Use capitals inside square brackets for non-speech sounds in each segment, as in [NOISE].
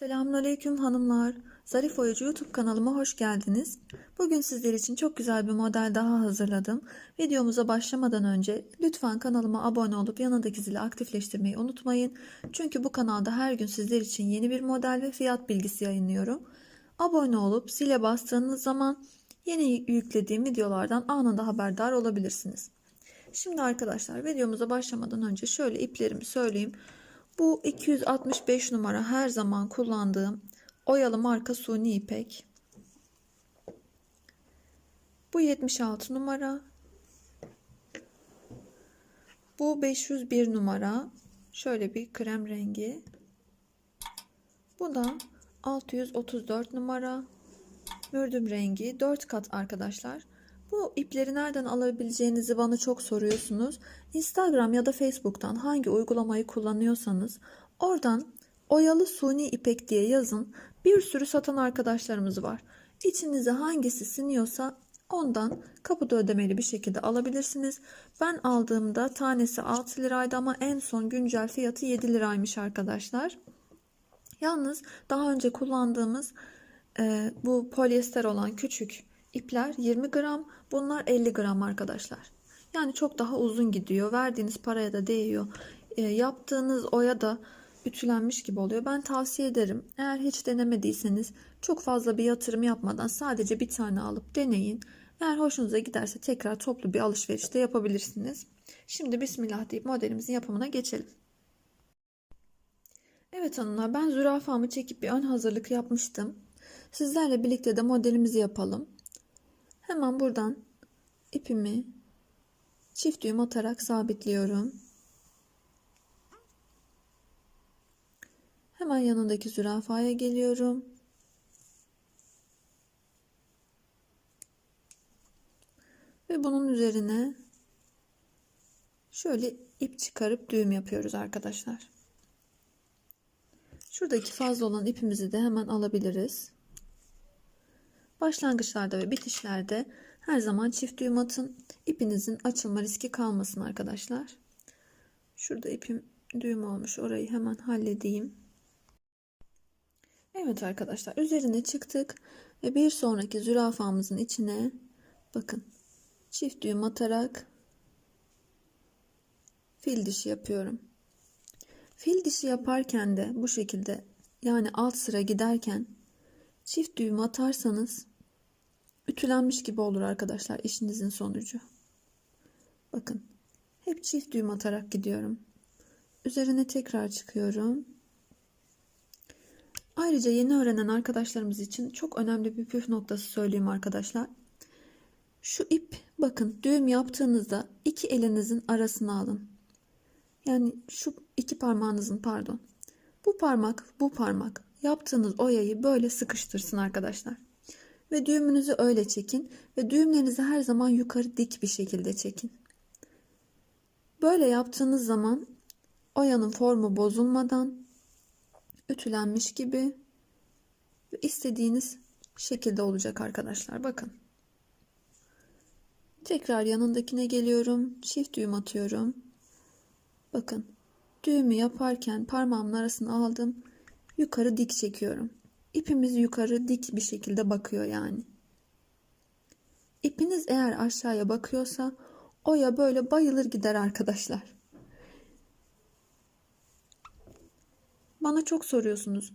Selamünaleyküm hanımlar. Zarif Oyucu YouTube kanalıma hoş geldiniz. Bugün sizler için çok güzel bir model daha hazırladım. Videomuza başlamadan önce lütfen kanalıma abone olup yanındaki zili aktifleştirmeyi unutmayın. Çünkü bu kanalda her gün sizler için yeni bir model ve fiyat bilgisi yayınlıyorum. Abone olup zile bastığınız zaman yeni yüklediğim videolardan anında haberdar olabilirsiniz. Şimdi arkadaşlar videomuza başlamadan önce şöyle iplerimi söyleyeyim. Bu 265 numara her zaman kullandığım oyalı marka suni ipek. Bu 76 numara. Bu 501 numara. Şöyle bir krem rengi. Bu da 634 numara. Mürdüm rengi 4 kat arkadaşlar. Bu ipleri nereden alabileceğinizi bana çok soruyorsunuz. Instagram ya da Facebook'tan hangi uygulamayı kullanıyorsanız oradan oyalı suni ipek diye yazın. Bir sürü satan arkadaşlarımız var. İçinize hangisi siniyorsa ondan kapıda ödemeli bir şekilde alabilirsiniz. Ben aldığımda tanesi 6 liraydı ama en son güncel fiyatı 7 liraymış arkadaşlar. Yalnız daha önce kullandığımız e, bu polyester olan küçük ipler 20 gram bunlar 50 gram arkadaşlar. Yani çok daha uzun gidiyor. Verdiğiniz paraya da değiyor. E, yaptığınız oya da ütülenmiş gibi oluyor. Ben tavsiye ederim. Eğer hiç denemediyseniz çok fazla bir yatırım yapmadan sadece bir tane alıp deneyin. Eğer hoşunuza giderse tekrar toplu bir alışveriş de yapabilirsiniz. Şimdi bismillah deyip modelimizin yapımına geçelim. Evet hanımlar ben zürafamı çekip bir ön hazırlık yapmıştım. Sizlerle birlikte de modelimizi yapalım. Hemen buradan ipimi çift düğüm atarak sabitliyorum. Hemen yanındaki zürafaya geliyorum. Ve bunun üzerine şöyle ip çıkarıp düğüm yapıyoruz arkadaşlar. Şuradaki fazla olan ipimizi de hemen alabiliriz. Başlangıçlarda ve bitişlerde her zaman çift düğüm atın. İpinizin açılma riski kalmasın arkadaşlar. Şurada ipim düğüm olmuş. Orayı hemen halledeyim. Evet arkadaşlar üzerine çıktık ve bir sonraki zürafamızın içine bakın çift düğüm atarak fil dişi yapıyorum. Fil dişi yaparken de bu şekilde yani alt sıra giderken çift düğüm atarsanız ütülenmiş gibi olur arkadaşlar işinizin sonucu. Bakın hep çift düğüm atarak gidiyorum. Üzerine tekrar çıkıyorum. Ayrıca yeni öğrenen arkadaşlarımız için çok önemli bir püf noktası söyleyeyim arkadaşlar. Şu ip bakın düğüm yaptığınızda iki elinizin arasına alın. Yani şu iki parmağınızın pardon. Bu parmak bu parmak yaptığınız oyayı böyle sıkıştırsın arkadaşlar. Ve düğümünüzü öyle çekin ve düğümlerinizi her zaman yukarı dik bir şekilde çekin. Böyle yaptığınız zaman oyanın formu bozulmadan ütülenmiş gibi ve istediğiniz şekilde olacak arkadaşlar. Bakın. Tekrar yanındakine geliyorum. Çift düğüm atıyorum. Bakın. Düğümü yaparken parmağımın arasına aldım. Yukarı dik çekiyorum. İpimiz yukarı dik bir şekilde bakıyor yani. İpiniz eğer aşağıya bakıyorsa oya böyle bayılır gider arkadaşlar. Bana çok soruyorsunuz.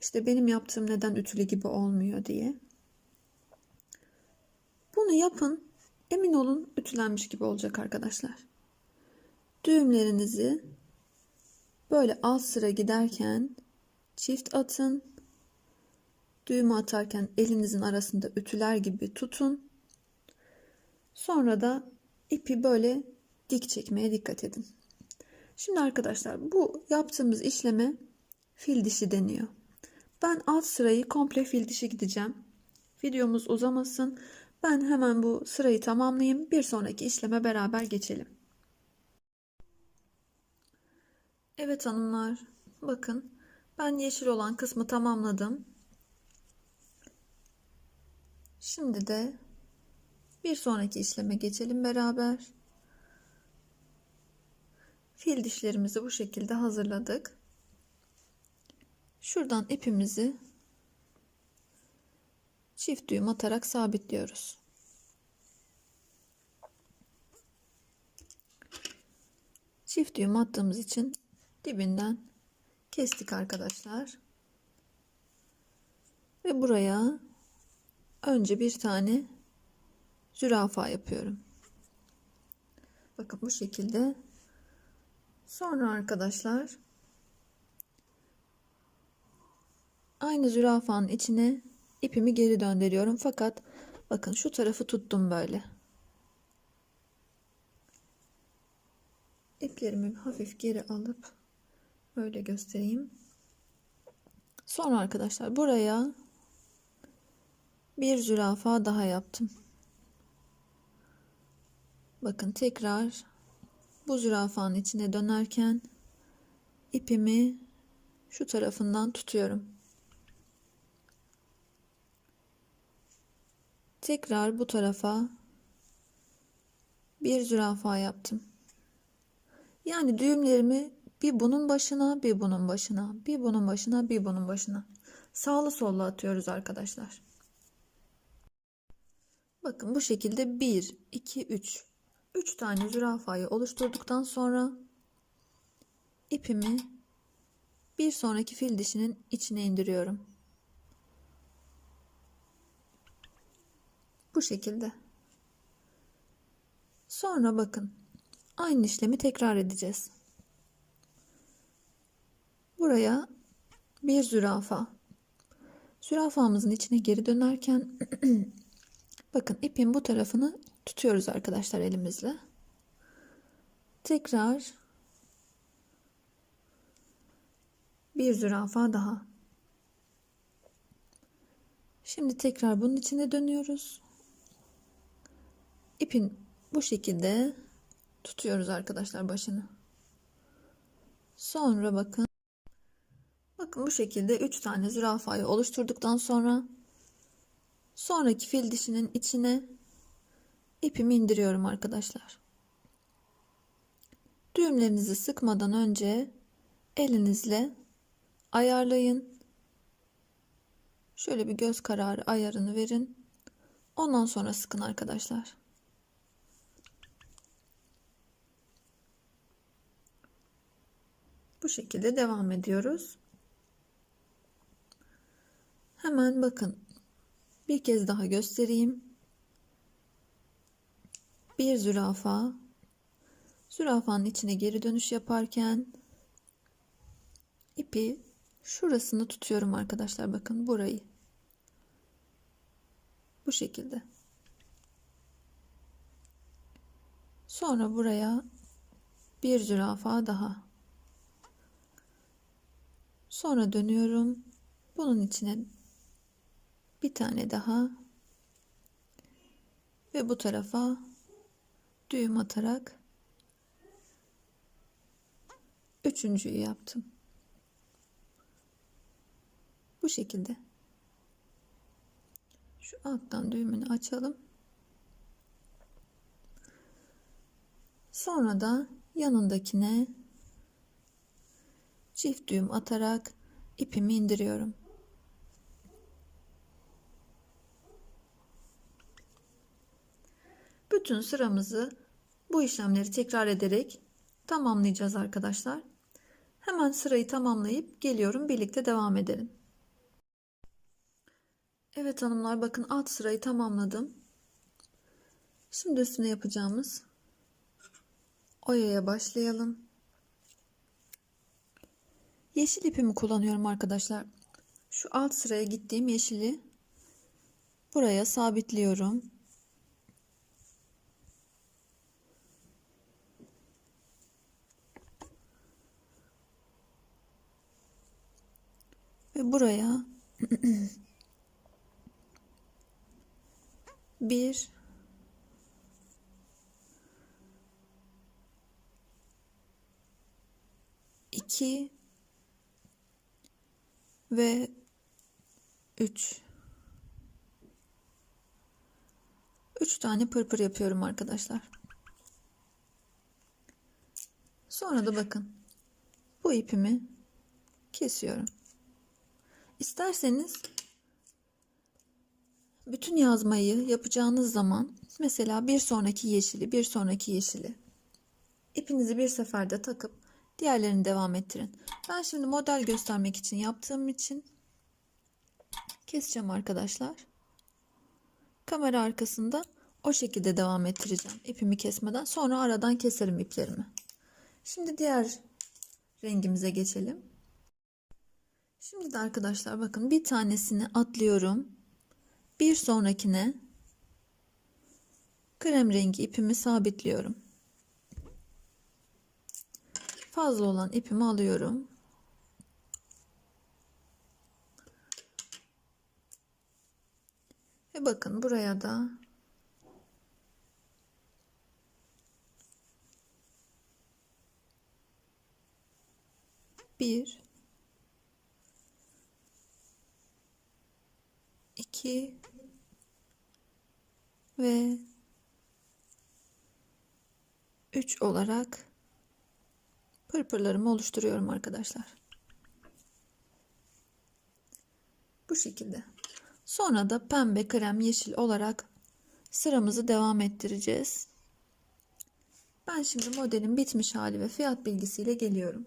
İşte benim yaptığım neden ütülü gibi olmuyor diye. Bunu yapın. Emin olun ütülenmiş gibi olacak arkadaşlar. Düğümlerinizi böyle alt sıra giderken çift atın. Düğümü atarken elinizin arasında ütüler gibi tutun. Sonra da ipi böyle dik çekmeye dikkat edin. Şimdi arkadaşlar bu yaptığımız işleme fil dişi deniyor. Ben alt sırayı komple fil dişi gideceğim. Videomuz uzamasın. Ben hemen bu sırayı tamamlayayım. Bir sonraki işleme beraber geçelim. Evet hanımlar. Bakın ben yeşil olan kısmı tamamladım. Şimdi de bir sonraki işleme geçelim beraber. Fil dişlerimizi bu şekilde hazırladık. Şuradan ipimizi çift düğüm atarak sabitliyoruz. Çift düğüm attığımız için dibinden kestik arkadaşlar. Ve buraya önce bir tane zürafa yapıyorum. Bakın bu şekilde. Sonra arkadaşlar aynı zürafanın içine ipimi geri döndürüyorum. Fakat bakın şu tarafı tuttum böyle. İplerimi hafif geri alıp böyle göstereyim. Sonra arkadaşlar buraya bir zürafa daha yaptım. Bakın tekrar bu zürafanın içine dönerken ipimi şu tarafından tutuyorum. Tekrar bu tarafa bir zürafa yaptım. Yani düğümlerimi bir bunun başına, bir bunun başına, bir bunun başına, bir bunun başına. Sağlı sollu atıyoruz arkadaşlar. Bakın bu şekilde 1, 2, 3. 3 tane zürafayı oluşturduktan sonra ipimi bir sonraki fil dişinin içine indiriyorum. Bu şekilde. Sonra bakın aynı işlemi tekrar edeceğiz. Buraya bir zürafa. Zürafamızın içine geri dönerken [CLEARS THROAT] bakın ipin bu tarafını tutuyoruz arkadaşlar elimizle. Tekrar bir zürafa daha. Şimdi tekrar bunun içine dönüyoruz. İpin bu şekilde tutuyoruz arkadaşlar başını. Sonra bakın. Bakın bu şekilde 3 tane zürafayı oluşturduktan sonra sonraki fil dişinin içine ipimi indiriyorum arkadaşlar. Düğümlerinizi sıkmadan önce elinizle ayarlayın. Şöyle bir göz kararı ayarını verin. Ondan sonra sıkın arkadaşlar. Bu şekilde devam ediyoruz. Hemen bakın. Bir kez daha göstereyim. Bir zürafa. Zürafanın içine geri dönüş yaparken ipi şurasını tutuyorum arkadaşlar. Bakın burayı. Bu şekilde. Sonra buraya bir zürafa daha. Sonra dönüyorum. Bunun içine bir tane daha ve bu tarafa düğüm atarak üçüncüyü yaptım. Bu şekilde. Şu alttan düğümünü açalım. Sonra da yanındakine çift düğüm atarak ipimi indiriyorum. Bütün sıramızı bu işlemleri tekrar ederek tamamlayacağız arkadaşlar. Hemen sırayı tamamlayıp geliyorum birlikte devam edelim. Evet hanımlar bakın alt sırayı tamamladım. Şimdi üstüne yapacağımız oyaya başlayalım. Yeşil ipimi kullanıyorum arkadaşlar. Şu alt sıraya gittiğim yeşili buraya sabitliyorum. Ve buraya [CLEARS THROAT] bir iki ve üç üç tane pırpır yapıyorum arkadaşlar. Sonra da bakın bu ipimi kesiyorum. İsterseniz bütün yazmayı yapacağınız zaman mesela bir sonraki yeşili, bir sonraki yeşili ipinizi bir seferde takıp diğerlerini devam ettirin. Ben şimdi model göstermek için yaptığım için keseceğim arkadaşlar. Kamera arkasında o şekilde devam ettireceğim ipimi kesmeden. Sonra aradan keserim iplerimi. Şimdi diğer rengimize geçelim. Şimdi de arkadaşlar bakın bir tanesini atlıyorum. Bir sonrakine krem rengi ipimi sabitliyorum. Fazla olan ipimi alıyorum. Ve bakın buraya da bir iki ve üç olarak pırpırlarımı oluşturuyorum arkadaşlar. Bu şekilde. Sonra da pembe, krem, yeşil olarak sıramızı devam ettireceğiz. Ben şimdi modelin bitmiş hali ve fiyat bilgisiyle geliyorum.